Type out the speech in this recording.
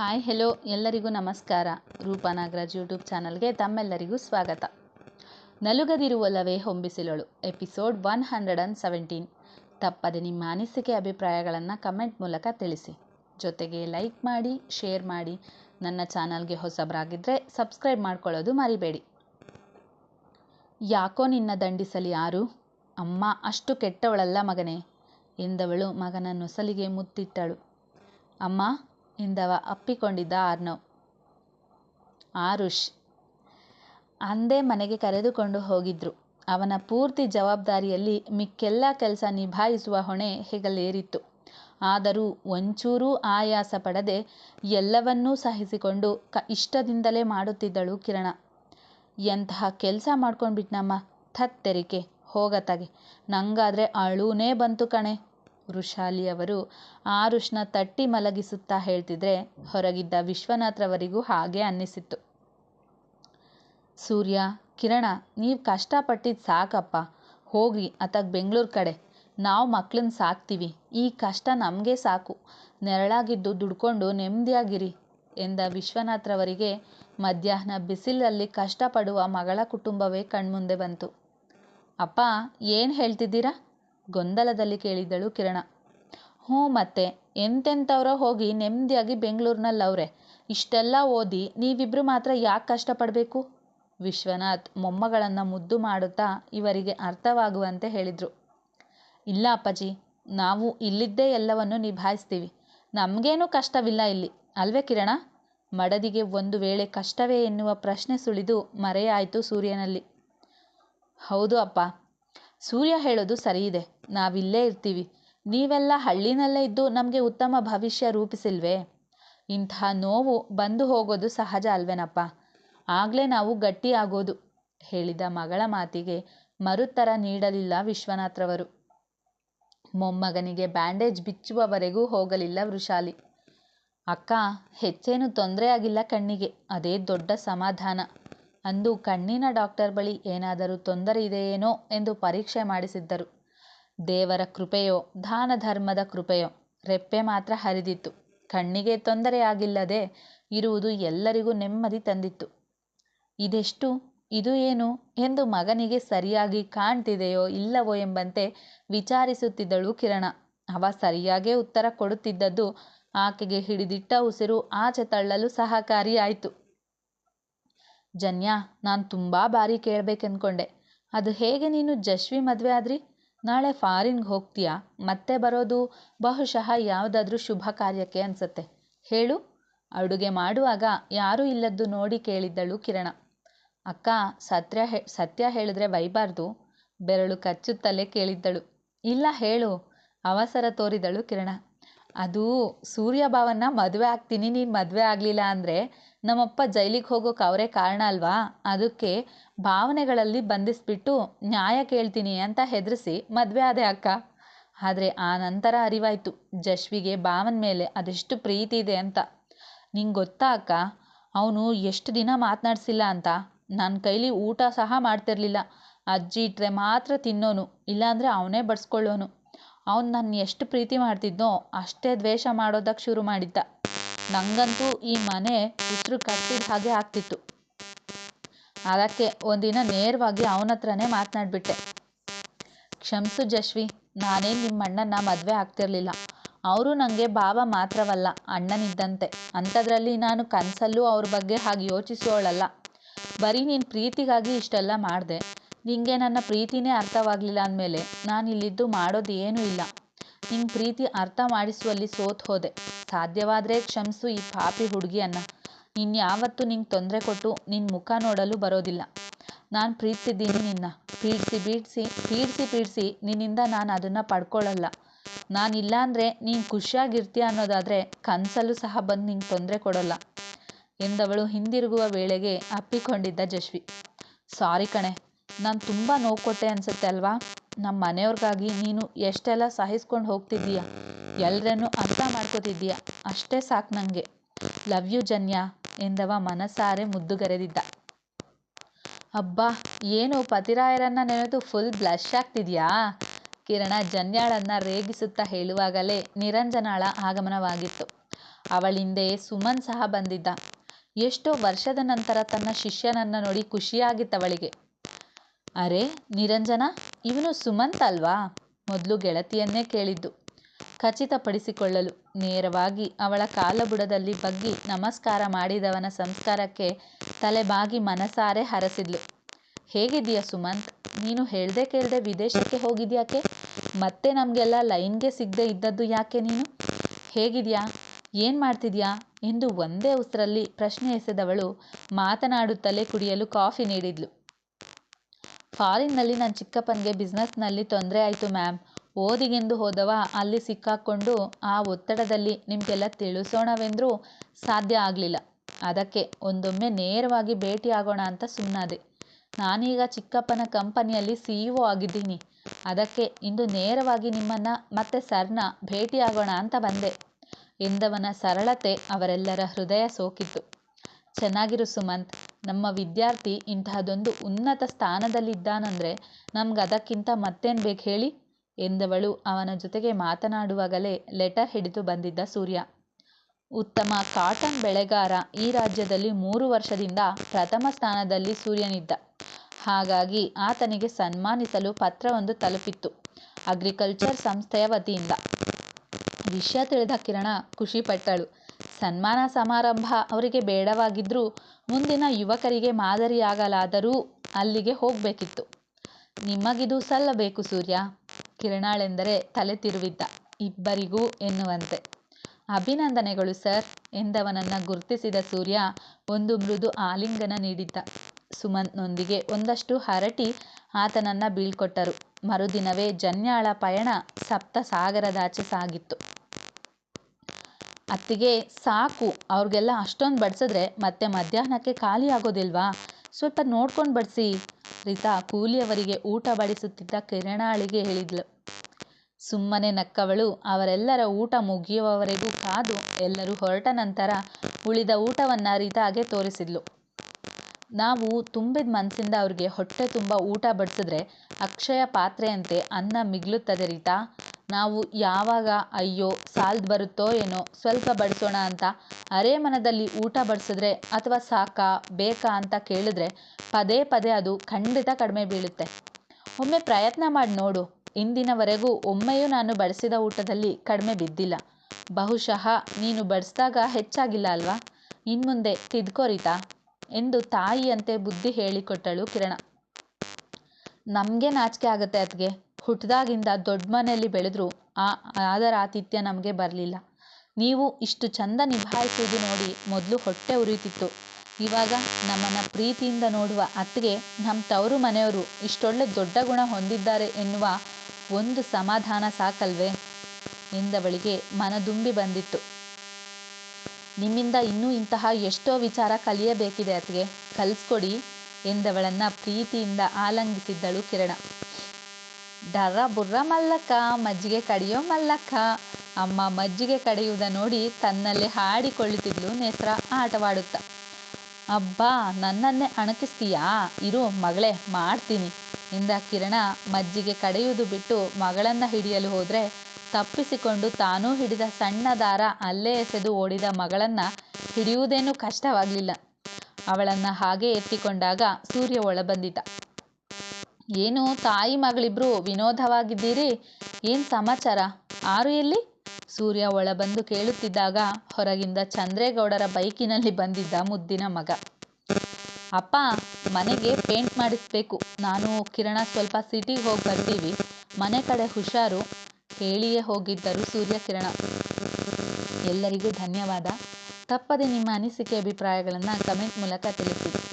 Hi hello ಎಲ್ಲರಿಗೂ ನಮಸ್ಕಾರ. Roopa Nagaraj YouTube ಚಾನಲ್ಗೆ ತಮ್ಮೆಲ್ಲರಿಗೂ ಸ್ವಾಗತ. ನಲುಗದಿರುವಲ್ಲವೇ ಹೊಂಬಿಸಿಲಳು. Episode one hundred and seventeen ತಪ್ಪದೆ ನಿಮ್ಮ ಅನಿಸಿಕೆ ಅಭಿಪ್ರಾಯಗಳನ್ನು ಕಮೆಂಟ್ ಮೂಲಕ ತಿಳಿಸಿ. ಜೊತೆಗೆ ಲೈಕ್ ಮಾಡಿ ಶೇರ್ ಮಾಡಿ. ನನ್ನ ಚಾನಲ್ಗೆ ಹೊಸಬರಾಗಿದ್ದರೆ ಸಬ್ಸ್ಕ್ರೈಬ್ ಮಾಡ್ಕೊಳ್ಳೋದು ಮರಿಬೇಡಿ. ಯಾಕೋ ನಿನ್ನ ದಂಡಿಸಲಿ ಯಾರು? ಅಮ್ಮ, ಅಷ್ಟು ಕೆಟ್ಟವಳಲ್ಲ ಮಗನೇ. ಎಂದವಳು ಮಗನ ನೊಸಲಿಗೆ ಮುತ್ತಿಟ್ಟಳು. ಅಮ್ಮ ಎಂದವ ಅಪ್ಪಿಕೊಂಡಿದ್ದ ಆರ್ನವ್. ಆರುಷ್ ಅಂದೇ ಮನೆಗೆ ಕರೆದುಕೊಂಡು ಹೋಗಿದ್ರು. ಅವನ ಪೂರ್ತಿ ಜವಾಬ್ದಾರಿಯಲ್ಲಿ ಮಿಕ್ಕೆಲ್ಲ ಕೆಲಸ ನಿಭಾಯಿಸುವ ಹೊಣೆ ಹೆಗಲೇರಿತ್ತು. ಆದರೂ ಒಂಚೂರೂ ಆಯಾಸ ಪಡದೆ ಎಲ್ಲವನ್ನೂ ಸಹಿಸಿಕೊಂಡು ಕ ಇಷ್ಟದಿಂದಲೇ ಮಾಡುತ್ತಿದ್ದಳು ಕಿರಣ. ಎಂತಹ ಕೆಲಸ ಮಾಡ್ಕೊಂಡ್ಬಿಟ್ನಮ್ಮ? ಥತ್ತೆರಿಕೆ, ಹೋಗತಗೆ. ನಂಗಾದರೆ ಅಳೂನೇ ಬಂತು ಕಣೆ. ವೃಷಾಲಿ ಅವರು ಆರುಷ್ನ ತಟ್ಟಿ ಮಲಗಿಸುತ್ತಾ ಹೇಳ್ತಿದ್ರೆ ಹೊರಗಿದ್ದ ವಿಶ್ವನಾಥ್ರವರಿಗೂ ಹಾಗೆ ಅನ್ನಿಸಿತ್ತು. ಸೂರ್ಯ, ಕಿರಣ, ನೀವು ಕಷ್ಟಪಟ್ಟಿದ್ದು ಸಾಕಪ್ಪ. ಹೋಗಿ ಅತ್ತಾಗ ಬೆಂಗಳೂರು ಕಡೆ. ನಾವು ಮಕ್ಳನ್ ಸಾಕ್ತೀವಿ. ಈ ಕಷ್ಟ ನಮಗೆ ಸಾಕು. ನೆರಳಾಗಿದ್ದು ದುಡ್ಕೊಂಡು ನೆಮ್ಮದಿಯಾಗಿರಿ ಎಂದ ವಿಶ್ವನಾಥ್ರವರಿಗೆ ಮಧ್ಯಾಹ್ನ ಬಿಸಿಲಲ್ಲಿ ಕಷ್ಟಪಡುವ ಮಗಳ ಕುಟುಂಬವೇ ಕಣ್ಮುಂದೆ ಬಂತು. ಅಪ್ಪ, ಏನು ಹೇಳ್ತಿದ್ದೀರಾ? ಗೊಂದಲದಲ್ಲಿ ಕೇಳಿದಳು ಕಿರಣ. ಹ್ಞೂ ಮತ್ತೆ, ಎಂತೆಂಥವ್ರೋ ಹೋಗಿ ನೆಮ್ಮದಿಯಾಗಿ ಬೆಂಗಳೂರಿನಲ್ಲವ್ರೆ. ಇಷ್ಟೆಲ್ಲ ಓದಿ ನೀವಿಬ್ರು ಮಾತ್ರ ಯಾಕೆ ಕಷ್ಟಪಡಬೇಕು? ವಿಶ್ವನಾಥ್ ಮೊಮ್ಮಗಳನ್ನು ಮುದ್ದು ಮಾಡುತ್ತಾ ಇವರಿಗೆ ಅರ್ಥವಾಗುವಂತೆ ಹೇಳಿದರು. ಇಲ್ಲ ಅಪ್ಪಾಜಿ, ನಾವು ಇಲ್ಲಿದ್ದೇ ಎಲ್ಲವನ್ನು ನಿಭಾಯಿಸ್ತೀವಿ. ನಮಗೇನೂ ಕಷ್ಟವಿಲ್ಲ ಇಲ್ಲಿ, ಅಲ್ವೇ ಕಿರಣ? ಮಡದಿಗೆ ಒಂದು ವೇಳೆ ಕಷ್ಟವೇ ಎನ್ನುವ ಪ್ರಶ್ನೆ ಸುಳಿದು ಮರೆಯಾಯಿತು ಸೂರ್ಯನಲ್ಲಿ. ಹೌದು ಅಪ್ಪ ಸೂರ್ಯ ಹೇಳೋದು ಸರಿಯಿದೆ. ನಾವಿಲ್ಲೇ ಇರ್ತೀವಿ. ನೀವೆಲ್ಲ ಹಳ್ಳಿನಲ್ಲೇ ಇದ್ದು ನಮಗೆ ಉತ್ತಮ ಭವಿಷ್ಯ ರೂಪಿಸಿಲ್ವೇ? ಇಂತಹ ನೋವು ಬಂದು ಹೋಗೋದು ಸಹಜ ಅಲ್ವೇನಪ್ಪ? ಆಗಲೇ ನಾವು ಗಟ್ಟಿಯಾಗೋದು ಹೇಳಿದ ಮಗಳ ಮಾತಿಗೆ ಮರುತ್ತರ ನೀಡಲಿಲ್ಲ ವಿಶ್ವನಾಥ್ರವರು. ಮೊಮ್ಮಗನಿಗೆ ಬ್ಯಾಂಡೇಜ್ ಬಿಚ್ಚುವವರೆಗೂ ಹೋಗಲಿಲ್ಲ ವೃಷಾಲಿ. ಅಕ್ಕ, ಹೆಚ್ಚೇನು ತೊಂದರೆ ಆಗಿಲ್ಲ ಕಣ್ಣಿಗೆ. ಅದೇ ದೊಡ್ಡ ಸಮಾಧಾನ. ಅಂದು ಕಣ್ಣಿನ ಡಾಕ್ಟರ್ ಬಳಿ ಏನಾದರೂ ತೊಂದರೆ ಇದೆಯೇನೋ ಎಂದು ಪರೀಕ್ಷೆ ಮಾಡಿಸಿದ್ದರು. ದೇವರ ಕೃಪೆಯೋ, ದಾನ ಧರ್ಮದ ಕೃಪೆಯೋ, ರೆಪ್ಪೆ ಮಾತ್ರ ಹರಿದಿತ್ತು. ಕಣ್ಣಿಗೆ ತೊಂದರೆಯಾಗಿಲ್ಲದೆ ಇರುವುದು ಎಲ್ಲರಿಗೂ ನೆಮ್ಮದಿ ತಂದಿತ್ತು. ಇದೆಷ್ಟು? ಇದು ಏನು? ಎಂದು ಮಗನಿಗೆ ಸರಿಯಾಗಿ ಕಾಣ್ತಿದೆಯೋ ಇಲ್ಲವೋ ಎಂಬಂತೆ ವಿಚಾರಿಸುತ್ತಿದ್ದಳು ಕಿರಣ. ಅವ ಸರಿಯಾಗೇ ಉತ್ತರ ಕೊಡುತ್ತಿದ್ದದ್ದು ಆಕೆಗೆ ಹಿಡಿದಿಟ್ಟ ಉಸಿರು ಆಚೆ ತಳ್ಳಲು ಸಹಕಾರಿಯಾಯಿತು. ಜನ್ಯ, ನಾನು ತುಂಬ ಬಾರಿ ಕೇಳಬೇಕೆಂದ್ಕೊಂಡೆ ಅದು ಹೇಗೆ ನೀನು ಜಶ್ವಿ ಮದುವೆ ಆದ್ರಿ? ನಾಳೆ ಫಾರಿನ್ಗೆ ಹೋಗ್ತೀಯಾ? ಮತ್ತೆ ಬರೋದು? ಬಹುಶಃ ಯಾವುದಾದ್ರೂ ಶುಭ ಕಾರ್ಯಕ್ಕೆ ಅನಿಸತ್ತೆ. ಹೇಳು. ಅಡುಗೆ ಮಾಡುವಾಗ ಯಾರೂ ಇಲ್ಲದ್ದು ನೋಡಿ ಕೇಳಿದ್ದಳು ಕಿರಣ. ಅಕ್ಕ ಸತ್ಯ ಸತ್ಯ ಹೇಳಿದ್ರೆ ಬೈಬಾರ್ದು. ಬೆರಳು ಕಚ್ಚುತ್ತಲೇ ಕೇಳಿದ್ದಳು. ಇಲ್ಲ, ಹೇಳು. ಅವಸರ ತೋರಿದಳು ಕಿರಣ. ಅದು ಸೂರ್ಯಭಾವನ್ನ ಮದುವೆ ಆಗ್ತೀನಿ, ನೀನು ಮದುವೆ ಆಗಲಿಲ್ಲ ಅಂದರೆ ನಮ್ಮಪ್ಪ ಜೈಲಿಗೆ ಹೋಗೋಕೆ ಅವರೇ ಕಾರಣ ಅಲ್ವಾ? ಅದಕ್ಕೆ ಭಾವನೆಗಳಲ್ಲಿ ಬಂಧಿಸ್ಬಿಟ್ಟು ನ್ಯಾಯ ಕೇಳ್ತೀನಿ ಅಂತ ಹೆದರಿಸಿ ಮದುವೆ ಆದೆ ಅಕ್ಕ. ಆದರೆ ಆ ನಂತರ ಅರಿವಾಯಿತು. ಜಶ್ವಿಗೆ ಭಾವನ ಮೇಲೆ ಅದೆಷ್ಟು ಪ್ರೀತಿ ಇದೆ ಅಂತ. ನಿಂಗೆ ಗೊತ್ತಾ ಅಕ್ಕ? ಅವನು ಎಷ್ಟು ದಿನ ಮಾತನಾಡಿಸಿಲ್ಲ ಅಂತ. ನನ್ನ ಕೈಲಿ ಊಟ ಸಹ ಮಾಡ್ತಿರ್ಲಿಲ್ಲ. ಅಜ್ಜಿ ಇಟ್ಟರೆ ಮಾತ್ರ ತಿನ್ನೋನು, ಇಲ್ಲಾಂದರೆ ಅವನೇ ಬಡಿಸ್ಕೊಳ್ಳೋನು. ಅವನು ನನ್ನ ಎಷ್ಟು ಪ್ರೀತಿ ಮಾಡ್ತಿದ್ನೋ ಅಷ್ಟೇ ದ್ವೇಷ ಮಾಡೋದಕ್ಕೆ ಶುರು ಮಾಡಿದ್ದ. ನನಗಂತೂ ಈ ಮನೆ ಉಸಿರು ಕಟ್ಟಿದ ಹಾಗೆ ಆಗ್ತಿತ್ತು. ಅದಕ್ಕೆ ಒಂದಿನ ನೇರವಾಗಿ ಅವನ ಹತ್ರನೇ ಮಾತನಾಡ್ಬಿಟ್ಟೆ. ಕ್ಷಮಿಸು ಜಶ್ವಿ, ನಾನೇನು ನಿಮ್ಮ ಅಣ್ಣನ ಮದುವೆ ಆಗ್ತಿರ್ಲಿಲ್ಲ. ಅವರು ನನಗೆ ಭಾವ ಮಾತ್ರವಲ್ಲ, ಅಣ್ಣನಿದ್ದಂತೆ. ಅಂಥದ್ರಲ್ಲಿ ನಾನು ಕನಸಲ್ಲೂ ಅವ್ರ ಬಗ್ಗೆ ಹಾಗೆ ಯೋಚಿಸೋಳಲ್ಲ. ಬರೀ ನೀನು ಪ್ರೀತಿಗಾಗಿ ಇಷ್ಟೆಲ್ಲ ಮಾಡಿದೆ. ನಿಂಗೆ ನನ್ನ ಪ್ರೀತಿನೇ ಅರ್ಥವಾಗಲಿಲ್ಲ ಅಂದಮೇಲೆ ನಾನು ಇಲ್ಲಿದ್ದು ಮಾಡೋದು ಏನೂ ಇಲ್ಲ. ನಿನ್ನ ಪ್ರೀತಿ ಅರ್ಥ ಮಾಡಿಸುವಲ್ಲಿ ಸೋತು ಹೋದೆ ಸಾಧ್ಯವಾದರೆ ಕ್ಷಮಿಸು ಈ ಪಾಪಿ ಹುಡುಗಿಯನ್ನ. ಇನ್ಯಾವತ್ತೂ ನಿಂಗೆ ತೊಂದ್ರೆ ಕೊಟ್ಟು ನಿನ್ನ ಮುಖ ನೋಡಲು ಬರೋದಿಲ್ಲ. ನಾನು ಪ್ರೀತಿಸಿದ್ದೀನಿ ನಿನ್ನ. ಪೀಡ್ಸಿ, ಬೀಡಿಸಿ, ಪೀಡ್ಸಿ ಪೀಡ್ಸಿ ನಿನ್ನಿಂದ ನಾನು ಪಡ್ಕೊಳಲ್ಲ. ನಾನ್ ಇಲ್ಲಾಂದ್ರೆ ನೀನ್ ನೀನು ಖುಷಿಯಾಗಿರ್ತೀಯ ಅನ್ನೋದಾದ್ರೆ ಕನಸಲ್ಲೂ ಸಹ ಬಂದು ನಿಂಗೆ ತೊಂದ್ರೆ ಕೊಡೋಲ್ಲ. ಎಂದವಳು ಹಿಂದಿರುಗುವ ವೇಳೆಗೆ ಅಪ್ಪಿಕೊಂಡಿದ್ದ ಜಶ್ವಿ. ಸಾರಿ ಕಣೆ, ನಾನು ತುಂಬಾ ನೋವು ಕೊಟ್ಟೆ ಅನ್ಸತ್ತೆ ಅಲ್ವಾ? ನಮ್ಮ ಮನೆಯವ್ರಿಗಾಗಿ ನೀನು ಎಷ್ಟೆಲ್ಲ ಸಹಿಸ್ಕೊಂಡ್ ಹೋಗ್ತಿದ್ದೀಯ? ಎಲ್ಲರನ್ನೂ ಅರ್ಥ ಮಾಡ್ಕೋತಿದ್ದೀಯ. ಅಷ್ಟೇ ಸಾಕು ನನಗೆ ಲವ್ ಯು ಜನ್ಯ ಎಂದವ ಮನಸಾರೆ ಮುದ್ದುಗರೆದಿದ್ದ. ಅಬ್ಬಾ, ಏನು ಪತಿರಾಯರನ್ನ ನೆನೆದು ಫುಲ್ ಬ್ಲಶ್ ಆಗ್ತಿದ್ಯಾ ಕಿರಣ ಜನ್ಯಾಳನ್ನ ರೇಗಿಸುತ್ತಾ ಹೇಳುವಾಗಲೇ ನಿರಂಜನಾಳ ಆಗಮನವಾಗಿತ್ತು. ಅವಳಿಂದೆ ಸುಮನ್ ಸಹ ಬಂದಿದ್ದ. ಎಷ್ಟೋ ವರ್ಷದ ನಂತರ ತನ್ನ ಶಿಷ್ಯನನ್ನ ನೋಡಿ ಖುಷಿಯಾಗಿತ್ತವಳಿಗೆ. ಅರೆ, ನಿರಂಜನ, ಇವನು ಸುಮಂತ್ ಅಲ್ವಾ? ಮೊದಲು ಗೆಳತಿಯನ್ನೇ ಕೇಳಿದ್ದು. ಖಚಿತಪಡಿಸಿಕೊಳ್ಳಲು ನೇರವಾಗಿ ಅವಳ ಕಾಲಬುಡದಲ್ಲಿ ಬಗ್ಗಿ ನಮಸ್ಕಾರ ಮಾಡಿದವನ ಸಂಸ್ಕಾರಕ್ಕೆ ತಲೆಬಾಗಿ ಮನಸಾರೆ ಹರಸಿದ್ಲು. "ಹೇಗಿದ್ದೀಯ ಸುಮಂತ್? ನೀನು ಹೇಳ್ದೆ ಕೇಳ್ದೆ ವಿದೇಶಕ್ಕೆ ಹೋಗಿದ್ಯಾಕೆ? ಮತ್ತೆ ನಮಗೆಲ್ಲ ಲೈನ್ಗೆ ಸಿಗ್ದೆ ಇದ್ದದ್ದು ಯಾಕೆ ನೀನು? ಹೇಗಿದ್ಯಾ? ಏನು ಮಾಡ್ತಿದ್ಯಾ? ಎಂದು ಒಂದೇ ಉಸಿರಲ್ಲಿ ಪ್ರಶ್ನೆ ಎಸೆದವಳು ಮಾತನಾಡುತ್ತಲೇ ಕುಡಿಯಲು ಕಾಫಿ ನೀಡಿದ್ಲು. ಫಾರಿನ್ನಲ್ಲಿ ನನ್ನ ಚಿಕ್ಕಪ್ಪನಿಗೆ ಬಿಸ್ನೆಸ್ನಲ್ಲಿ ತೊಂದರೆ ಆಯಿತು ಮ್ಯಾಮ್. ಓದಿಗೆಂದು ಹೋದವ, ಅಲ್ಲಿ ಸಿಕ್ಕಾಕ್ಕೊಂಡು ಆ ಒತ್ತಡದಲ್ಲಿ ನಿಮಗೆಲ್ಲ ತಿಳಿಸೋಣವೆಂದ್ರೂ ಸಾಧ್ಯ ಆಗಲಿಲ್ಲ. ಅದಕ್ಕೆ ಒಂದೊಮ್ಮೆ ನೇರವಾಗಿ ಭೇಟಿಯಾಗೋಣ ಅಂತ ಸುಮ್ಮನಾದೆ ನಾನೀಗ ಚಿಕ್ಕಪ್ಪನ ಕಂಪನಿಯಲ್ಲಿ ಸಿ ಇ ಒ ಆಗಿದ್ದೀನಿ. ಅದಕ್ಕೆ ಇಂದು ನೇರವಾಗಿ ನಿಮ್ಮನ್ನು ಮತ್ತೆ ಸರ್ನ ಭೇಟಿಯಾಗೋಣ ಅಂತ ಬಂದೆ. ಎಂದವನ ಸರಳತೆ ಅವರೆಲ್ಲರ ಹೃದಯ ಸೋಕಿತ್ತು. ಚೆನ್ನಾಗಿರು ಸುಮಂತ್. ನಮ್ಮ ವಿದ್ಯಾರ್ಥಿ ಇಂತಹದೊಂದು ಉನ್ನತ ಸ್ಥಾನದಲ್ಲಿದ್ದಾನಂದರೆ ನಮ್ಗೆ ಅದಕ್ಕಿಂತ ಮತ್ತೇನು ಬೇಕು ಹೇಳಿ? ಎಂದವಳು ಅವನ ಜೊತೆಗೆ ಮಾತನಾಡುವಾಗಲೇ ಲೆಟರ್ ಹಿಡಿದು ಬಂದಿದ್ದ ಸೂರ್ಯ. ಉತ್ತಮ ಕಾಟನ್ ಬೆಳೆಗಾರ ಈ ರಾಜ್ಯದಲ್ಲಿ ಮೂರು ವರ್ಷದಿಂದ ಪ್ರಥಮ ಸ್ಥಾನದಲ್ಲಿ ಸೂರ್ಯನಿದ್ದ. ಹಾಗಾಗಿ ಆತನಿಗೆ ಸನ್ಮಾನಿಸಲು ಪತ್ರವೊಂದು ತಲುಪಿತ್ತು ಅಗ್ರಿಕಲ್ಚರ್ ಸಂಸ್ಥೆಯ ವತಿಯಿಂದ. ವಿಷಯ ತಿಳಿದ ಕಿರಣ ಖುಷಿಪಟ್ಟಳು. ಸನ್ಮಾನ ಸಮಾರಂಭ ಅವರಿಗೆ ಬೇಡವಾಗಿದ್ದರೂ ಮುಂದಿನ ಯುವಕರಿಗೆ ಮಾದರಿಯಾಗಲಾದರೂ ಅಲ್ಲಿಗೆ ಹೋಗಬೇಕಿತ್ತು. ನಿಮಗಿದು ಸಲ್ಲಬೇಕು ಸೂರ್ಯ. ಕಿರಣಾಳೆಂದರೆ ತಲೆ ತಿರುವಿದ್ದ. ಇಬ್ಬರಿಗೂ ಎನ್ನುವಂತೆ. ಅಭಿನಂದನೆಗಳು ಸರ್, ಎಂದವನನ್ನ ಗುರುತಿಸಿದ ಸೂರ್ಯ ಒಂದು ಮೃದು ಆಲಿಂಗನ ನೀಡಿದ್ದ. ಸುಮಂತ್ನೊಂದಿಗೆ ಒಂದಷ್ಟು ಹರಟಿ ಆತನನ್ನ ಬೀಳ್ಕೊಟ್ಟರು. ಮರುದಿನವೇ ಜನ್ಯಾಳ ಪಯಣ ಸಪ್ತ ಸಾಗರದಾಚೆ ಸಾಗಿತ್ತು. ಅತ್ತಿಗೆ ಸಾಕು, ಅವ್ರಿಗೆಲ್ಲ ಅಷ್ಟೊಂದು ಬಡಿಸಿದ್ರೆ ಮತ್ತೆ ಮಧ್ಯಾಹ್ನಕ್ಕೆ ಖಾಲಿ ಆಗೋದಿಲ್ವಾ ಸ್ವಲ್ಪ ನೋಡ್ಕೊಂಡು ಬಡಿಸಿ. ರೀತಾ ಕೂಲಿಯವರಿಗೆ ಊಟ ಬಡಿಸುತ್ತಿದ್ದ ಕಿರಣಾಳಿಗೆ ಹೇಳಿದ್ಲು. ಸುಮ್ಮನೆ ನಕ್ಕವಳು, ಅವರೆಲ್ಲರ ಊಟ ಮುಗಿಯುವವರೆಗೂ ಕಾದು ಎಲ್ಲರೂ ಹೊರಟ ನಂತರ ಉಳಿದ ಊಟವನ್ನು ರಿತಾಗೆ ತೋರಿಸಿದ್ಲು. ನಾವು ತುಂಬಿದ ಮನಸ್ಸಿಂದ ಅವ್ರಿಗೆ ಹೊಟ್ಟೆ ತುಂಬ ಊಟ ಬಡಿಸಿದ್ರೆ ಅಕ್ಷಯ ಪಾತ್ರೆಯಂತೆ ಅನ್ನ ಮಿಗ್ಲುತ್ತದೆ ರೀತಾ. ನಾವು ಯಾವಾಗ ಅಯ್ಯೋ ಸಾಲ್ದು ಬರುತ್ತೋ ಏನೋ ಸ್ವಲ್ಪ ಬಡಿಸೋಣ ಅಂತ ಅರೆ ಮನದಲ್ಲಿ ಊಟ ಬಡಿಸಿದ್ರೆ ಅಥವಾ ಸಾಕಾ ಬೇಕಾ ಅಂತ ಕೇಳಿದ್ರೆ ಪದೇ ಪದೇ ಅದು ಖಂಡಿತ ಕಡಿಮೆ ಬೀಳುತ್ತೆ. ಒಮ್ಮೆ ಪ್ರಯತ್ನ ಮಾಡಿ ನೋಡು. ಇಂದಿನವರೆಗೂ ಒಮ್ಮೆಯೂ ನಾನು ಬಡಿಸಿದ ಊಟದಲ್ಲಿ ಕಡಿಮೆ ಬಿದ್ದಿಲ್ಲ. ಬಹುಶಃ ನೀನು ಬಡಿಸಿದಾಗ ಹೆಚ್ಚಾಗಿಲ್ಲ ಅಲ್ವಾ? ಇನ್ಮುಂದೆ ತಿದ್ಕೊರೀತಾ ಎಂದು ತಾಯಿಯಂತೆ ಬುದ್ಧಿ ಹೇಳಿಕೊಟ್ಟಳು ಕಿರಣ. ನಮಗೆ ನಾಚಿಕೆ ಆಗುತ್ತೆ ಅದಕ್ಕೆ ಹುಟ್ಟಿದಾಗಿಂದ ದೊಡ್ಡ ಮನೆಯಲ್ಲಿ ಬೆಳೆದ್ರು ಆ ಆದರ ಆತಿಥ್ಯ ನಮಗೆ ಬರಲಿಲ್ಲ. ನೀವು ಇಷ್ಟು ಚಂದ ನಿಭಾಯಿಸುವುದು ನೋಡಿ ಮೊದಲು ಹೊಟ್ಟೆ ಉರಿತಿತ್ತು. ಇವಾಗ ನಮ್ಮನ್ನು ಪ್ರೀತಿಯಿಂದ ನೋಡುವ ಅತ್ತಿಗೆ ನಮ್ಮ ತವರು ಮನೆಯವರು ಇಷ್ಟೊಳ್ಳೆ ದೊಡ್ಡ ಗುಣ ಹೊಂದಿದ್ದಾರೆ ಎನ್ನುವ ಒಂದು ಸಮಾಧಾನ ಸಾಕಲ್ವೇ? ಎಂದವಳಿಗೆ ಮನದುಂಬಿ ಬಂದಿತ್ತು. ನಿಮ್ಮಿಂದ ಇನ್ನೂ ಇಂತಹ ಎಷ್ಟೋ ವಿಚಾರ ಕಲಿಯಬೇಕಿದೆ ಅತ್ತಿಗೆ. ಕಲಿಸ್ಕೊಡಿ ಎಂದವಳನ್ನು ಪ್ರೀತಿಯಿಂದ ಆಲಂಗಿಸಿದ್ದಳು ಕಿರಣ. ಡರ್ರ ಬುರ್ರ ಮಲ್ಲಕ್ಕ, ಮಜ್ಜಿಗೆ ಕಡಿಯೋ ಮಲ್ಲಕ್ಕ. ಅಮ್ಮ ಮಜ್ಜಿಗೆ ಕಡಿಯುವುದ ನೋಡಿ ತನ್ನಲ್ಲೇ ಹಾಡಿಕೊಳ್ಳುತ್ತಿದ್ಲು ನೇತ್ರ ಆಟವಾಡುತ್ತ. ಅಬ್ಬಾ, ನನ್ನನ್ನೇ ಅಣಕಿಸ್ತೀಯಾ? ಇರು, ಮಗಳೇ, ಮಾಡ್ತೀನಿ. ಇಂದ ಕಿರಣ ಮಜ್ಜಿಗೆ ಕಡೆಯುವುದು ಬಿಟ್ಟು ಮಗಳನ್ನ ಹಿಡಿಯಲು ಹೋದ್ರೆ ತಪ್ಪಿಸಿಕೊಂಡು ತಾನೂ ಹಿಡಿದ ಸಣ್ಣ ದಾರ ಅಲ್ಲೇ ಎಸೆದು ಓಡಿದ ಮಗಳನ್ನ ಹಿಡಿಯುವುದೇನೂ ಕಷ್ಟವಾಗಲಿಲ್ಲ. ಅವಳನ್ನ ಹಾಗೆ ಎತ್ತಿಕೊಂಡಾಗ ಸೂರ್ಯ ಒಳಬಂದಿದ್ದ. ಏನು ತಾಯಿ ಮಗಳಿಬ್ರು ವಿನೋದವಾಗಿದ್ದೀರಿ? ಏನು ಸಮಾಚಾರ? ಆರು ಎಲ್ಲಿ? ಸೂರ್ಯ ಒಳಬಂದು ಕೇಳುತ್ತಿದ್ದಾಗ ಹೊರಗಿಂದ ಚಂದ್ರೇಗೌಡರ ಬೈಕಿನಲ್ಲಿ ಬಂದಿದ್ದ ಮುದ್ದಿನ ಮಗ. ಅಪ್ಪ, ಮನೆಗೆ ಪೇಂಟ್ ಮಾಡಿಸ್ಬೇಕು. ನಾನು ಕಿರಣ ಸ್ವಲ್ಪ ಸಿಟಿಗೆ ಹೋಗಿ ಬರ್ತೀವಿ. ಮನೆ ಕಡೆ ಹುಷಾರು. ಹೇಳಿಯೇ ಹೋಗಿದ್ದರು ಸೂರ್ಯ ಕಿರಣ. ಎಲ್ಲರಿಗೂ ಧನ್ಯವಾದ. ತಪ್ಪದೆ ನಿಮ್ಮ ಅನಿಸಿಕೆ ಅಭಿಪ್ರಾಯಗಳನ್ನು ಕಮೆಂಟ್ ಮೂಲಕ ತಿಳಿಸಿ.